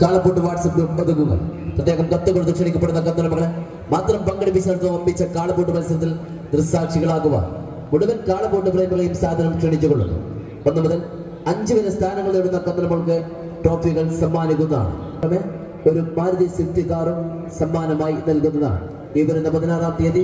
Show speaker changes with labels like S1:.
S1: കാളപ്പൊട്ട് WhatsApp group പതുകുക പ്രത്യേകം കത്ത് കൊടുത്ത് ക്ഷണിക്കപ്പെടുന്ന കത്തുള്ള മകളെ മാത്രം പങ്കെടുപ്പിച്ചിടത്ത് ഒമ്പിച്ച കാളപ്പൊട്ട് മത്സരത്തിൽ ദൃസാക്ഷികളാകുക മുഴുവൻ കാളപ്പൊട്ട് പ്രേമികളെയും സാധനം ക്ഷണിച്ചുകൊള്ളുന്നു. ഒന്ന് മുതൽ അഞ്ച് വരെ സ്ഥാനങ്ങൾ നേടുന്ന കന്നുടമകൾക്ക് ട്രോഫികൾ സമ്മാനിക്കുന്നതാണ്. ഒരു മാരുതി സ്വിഫ്റ്റ് കാറും സമ്മാനമായി നൽകുന്നതാണ്. ഈ വരുന്ന പതിനാറാം തീയതി